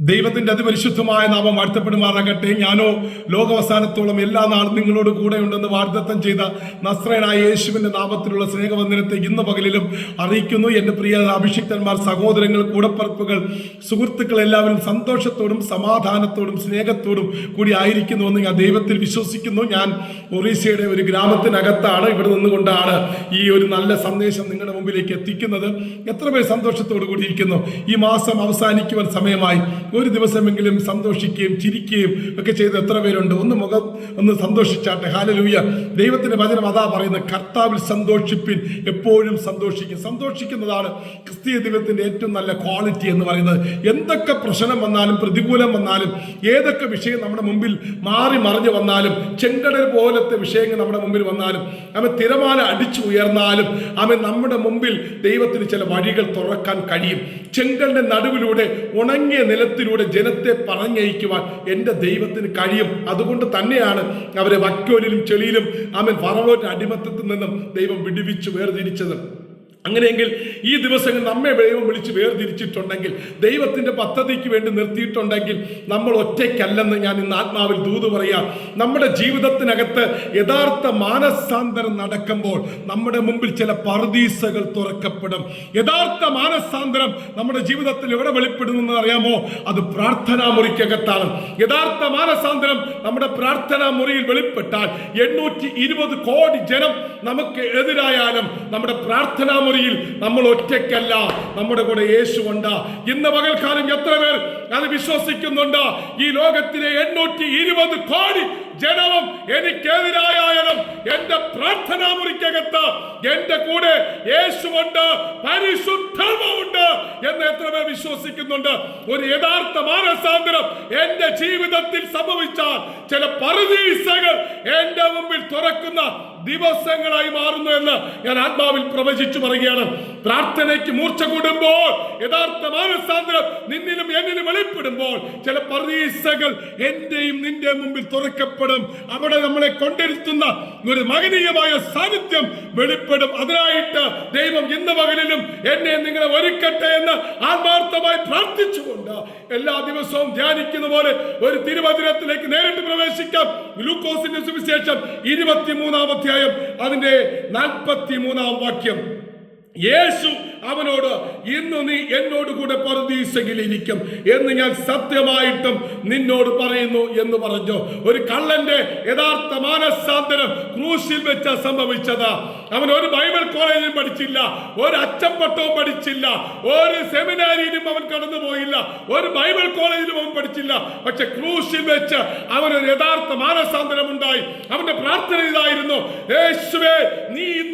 ദൈവത്തിന്റെ അതിപരിശുദ്ധമായ നാമം വാഴ്ത്തപ്പെടുമാറാകട്ടെ. ഞാനോ ലോകാവസാനത്തോളം എല്ലാ നാളും നിങ്ങളോട് കൂടെ ഉണ്ടെന്ന് വാഗ്ദത്തം ചെയ്ത നസ്രയനായ യേശുവിന്റെ നാമത്തിലുള്ള സ്നേഹവന്ദനത്തെ ഇന്ന് പകലിലും അറിയിക്കുന്നു. എന്റെ പ്രിയ അഭിഷിക്തന്മാർ സഹോദരങ്ങൾ കൂടപ്പറപ്പുകൾ സുഹൃത്തുക്കൾ എല്ലാവരും സന്തോഷത്തോടും സമാധാനത്തോടും സ്നേഹത്തോടും കൂടി ആയിരിക്കുന്നു എന്ന് ഞാൻ ദൈവത്തിൽ വിശ്വസിക്കുന്നു. ഞാൻ ഒറീസയുടെ ഒരു ഗ്രാമത്തിനകത്താണ് ഇവിടെ നിന്നുകൊണ്ടാണ് ഈ ഒരു നല്ല സന്ദേശം നിങ്ങളുടെ മുമ്പിലേക്ക് എത്തിക്കുന്നത്. എത്ര പേർ സന്തോഷത്തോടു കൂടിയിരിക്കുന്നു? ഈ മാസം അവസാനിക്കുവാൻ സമയമായി. ഒരു ദിവസമെങ്കിലും സന്തോഷിക്കുകയും ചിരിക്കുകയും ഒക്കെ ചെയ്ത് എത്ര പേരുണ്ട്? ഒന്ന് മുഖം ഒന്ന് സന്തോഷിച്ചാട്ടെ. ഹാലലൂയ ദൈവത്തിന്റെ വചനം അതാ പറയുന്നത്. കർത്താവിൽ സന്തോഷിപ്പിൻ എപ്പോഴും സന്തോഷിക്കും. സന്തോഷിക്കുന്നതാണ് ക്രിസ്തീയ ദൈവത്തിന്റെ ഏറ്റവും നല്ല ക്വാളിറ്റി എന്ന് പറയുന്നത്. എന്തൊക്കെ പ്രശ്നം വന്നാലും പ്രതികൂലം വന്നാലും ഏതൊക്കെ വിഷയം നമ്മുടെ മുമ്പിൽ മാറി മറിഞ്ഞു വന്നാലും ചെങ്കടൽ പോലത്തെ വിഷയങ്ങൾ നമ്മുടെ മുമ്പിൽ വന്നാലും അവൻ തിരമാല അടിച്ചു ഉയർന്നാലും അവൻ നമ്മുടെ മുമ്പിൽ ദൈവത്തിന് ചില വഴികൾ തുറക്കാൻ കഴിയും. ചെങ്കലിന്റെ നടുവിലൂടെ ഉണങ്ങിയ നിലത്തിലൂടെ ജനത്തെ പറഞ്ഞയക്കുവാൻ എന്റെ ദൈവത്തിന് കഴിയും. അതുകൊണ്ട് തന്നെയാണ് അവരെ വക്കോലിലും ചെളിയിലും ആമൻ ഫറവോന്റെ അടിമത്തത്തിൽ നിന്നും ദൈവം വിടുവിച്ചു വേർതിരിച്ചത്. അങ്ങനെയെങ്കിൽ ഈ ദിവസങ്ങൾ നമ്മെ ദൈവം വിളിച്ച് വേർതിരിച്ചിട്ടുണ്ടെങ്കിൽ ദൈവത്തിന്റെ പദ്ധതിക്ക് വേണ്ടി നിർത്തിയിട്ടുണ്ടെങ്കിൽ നമ്മൾ ഒറ്റയ്ക്കല്ലെന്ന് ഞാൻ ഇന്ന് ആത്മാവിൽ ദൂത് പറയാം. നമ്മുടെ ജീവിതത്തിനകത്ത് യഥാർത്ഥ മാനസാന്തരം നടക്കുമ്പോൾ നമ്മുടെ മുമ്പിൽ ചില പർദീസകൾ തുറക്കപ്പെടും. യഥാർത്ഥ മാനസാന്തരം നമ്മുടെ ജീവിതത്തിൽ എവിടെ വെളിപ്പെടുന്നു അറിയാമോ? അത് പ്രാർത്ഥനാ മുറിക്കകത്താണ്. യഥാർത്ഥ മാനസാന്തരം നമ്മുടെ പ്രാർത്ഥനാ മുറിയിൽ വെളിപ്പെട്ടാൽ എണ്ണൂറ്റി കോടി ജനം നമുക്ക് എതിരായാലും നമ്മുടെ പ്രാർത്ഥനാ മുറിയിൽ നമ്മൾ ഒറ്റയ്ക്കല്ല നമ്മുടെ കൂടെ യേശു ഉണ്ട്. ഇന്ന് പകൽക്കാലം എത്ര പേർ അത് വിശ്വസിക്കുന്നുണ്ട്? ഈ ലോകത്തിലെ എണ്ണൂറ്റി ഇരുപത് കോടി ജനവും എനിക്കെതിരായാലും എന്റെ പ്രാർത്ഥനാ മുറിക്കകത്ത് എന്റെ കൂടെ യേശുവുണ്ട് പരിശുദ്ധമുണ്ട് എന്ന് എത്ര പേർ വിശ്വസിക്കുന്നുണ്ട്. ഒരു യഥാർത്ഥ മാനസാന്തരം എന്റെ ജീവിതത്തിൽ സംഭവിച്ചാൽ ചില പരദീസകൾ എന്റെ മുമ്പിൽ തുറക്കുന്ന ദിവസങ്ങളായി മാറുന്നു എന്ന് ഞാൻ ആത്മാവിൽ പ്രവചിച്ചു പറയുകയാണ്. പ്രാർത്ഥനയ്ക്ക് മൂർച്ച കൂടുമ്പോൾ യഥാർത്ഥ മാനസാന്തരം നിന്നിലും എന്നിലും വെളിപ്പെടുമ്പോൾ ചില പരീസകൾ എന്റെയും നിന്റെ മുമ്പിൽ തുറക്കപ്പെടും. അവിടെ നമ്മളെ കൊണ്ടിരുത്തുന്ന ഒരു മകനീയമായ സാന്നിധ്യം വെളിപ്പെടും. അതിനായിട്ട് ദൈവം ഇന്ന് പകലിലും എന്നെ നിങ്ങളെ ഒരുക്കട്ടെ എന്ന് ആത്മാർത്ഥമായി പ്രാർത്ഥിച്ചുകൊണ്ട് എല്ലാ ദിവസവും ധ്യാനിക്കുന്ന പോലെ ഒരു തിരുവചനത്തിലേക്ക് നേരിട്ട് പ്രവേശിക്കാം. ഗ്ലൂക്കോസിന്റെ സുവിശേഷം ഇരുപത്തിമൂന്നാം അധ്യായം അതിന്റെ നാൽപ്പത്തി മൂന്നാം വാക്യം. യേശു അവനോട് ഇന്ന് നീ എന്നോട് കൂടെ പരദീസയിലിരിക്കും എന്ന് ഞാൻ സത്യമായിട്ടും നിന്നോട് പറയുന്നു എന്ന് പറഞ്ഞു. ഒരു കള്ളന്റെ യഥാർത്ഥ മാനസാന്തരം ക്രൂശിൽ വെച്ച സംഭവിച്ചത്. അവൻ ഒരു ബൈബിൾ കോളേജിൽ പഠിച്ചില്ല ഒരു അച്ചപ്പട്ടവും പഠിച്ചില്ല ഒരു സെമിനാരിയിലും അവൻ കടന്നു പോയില്ല ഒരു ബൈബിൾ കോളേജിലും അവൻ പഠിച്ചില്ല. പക്ഷെ ക്രൂശിൽ വെച്ച് അവനൊരു യഥാർത്ഥ മാനസാന്തരം ഉണ്ടായി. അവന്റെ പ്രാർത്ഥന ഇതായിരുന്നു യേശുവേ നീ ഇന്ന്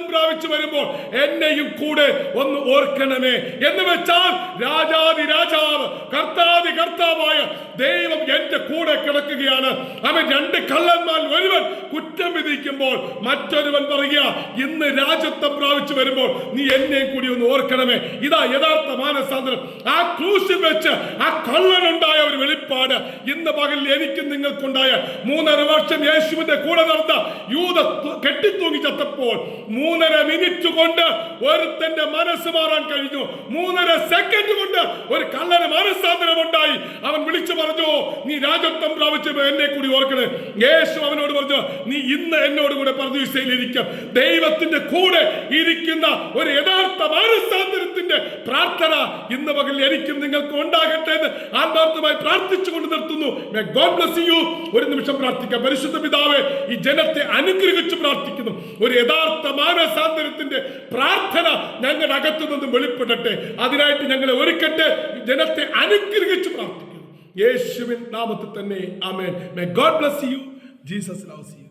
രാജ്യത്വം പ്രാപിച്ചു വരുമ്പോൾ എന്നെയും കൂടെ ഒന്ന് ഓർക്കണമേ എന്ന് വെച്ചാൽ രാജാതി രാജാവ് കർത്താതി കർത്താവായ ദൈവം എന്റെ കൂടെ കിടക്കുകയാണ്. അവൻ രണ്ട് കള്ളന്മാർ ഒരുവൻ കുറ്റം വിധിക്കുമ്പോൾ മറ്റൊരുവൻ പറയുക ഇന്ന് രാജ്യത്വം പ്രാപിച്ചു വരുമ്പോൾ നീ എന്നെയും കൂടി ഒന്ന് ഓർക്കണമേ. ഇതാ യഥാർത്ഥ മാനസാന്തരം. ആ ക്രൂശിൽ വെച്ച് ആ കള്ളനുണ്ടായ ഒരു വെളിപ്പാട് ഇന്ന് പകൽ എനിക്കും നിങ്ങൾക്കുണ്ടായ. മൂന്നര വർഷം യേശുവിന്റെ കൂടെ നടന്ന യൂത കെട്ടിത്തൂങ്ങി ചത്തപ്പോൾ മൂന്നര മിനിറ്റ് കൊണ്ട് ഒരുത്തന്റെ മനസ്സ് മാറാൻ കഴിഞ്ഞു. മൂന്നര സെക്കൻഡ് കൊണ്ട് ഒരു കള്ളന് മനസ്സാന്തരം ഉണ്ടായി അവൻ വിളിച്ചു പറഞ്ഞു രാജത്വം പ്രാപിച്ചപ്പോൾ എന്നെ കൂടി ഓർക്കണേ. യേശു അവനോട് പറഞ്ഞു നീ ഇന്ന് എന്നോട് കൂടെ പ്രതീക്ഷയിലിരിക്കും ദൈവത്തിന്റെ കൂടെ ഇരിക്കുന്ന ഒരു യഥാർത്ഥ മാനസാന്തരത്തിന്റെ പ്രാർത്ഥന ഇന്ന് പകൽ എനിക്കും നിങ്ങൾക്ക് ഉണ്ടാകട്ടെ എന്ന് ആത്മാർത്ഥമായി പ്രാർത്ഥിച്ചുകൊണ്ട് നിർത്തുന്നു. ഒരു നിമിഷം പ്രാർത്ഥിക്കാം. പരിശുദ്ധ പിതാവേ ഈ ജനത്തെ അനുഗ്രഹിച്ച് പ്രാർത്ഥിക്കുന്നു. ഒരു യഥാർത്ഥ മാനസാന്തരത്തിന്റെ പ്രാർത്ഥന ഞങ്ങളുടെ അകത്തു നിന്നും വെളിപ്പെടട്ടെ. അതിനായിട്ട് ഞങ്ങളെ ഒരുക്കട്ടെ. ജനത്തെ അനുഗ്രഹിച്ച് പ്രാർത്ഥിക്കുന്നു. യേശുവിൻ നാമത്തിൽ തന്നെ. ആമേൻ. May God bless you Jesus loves you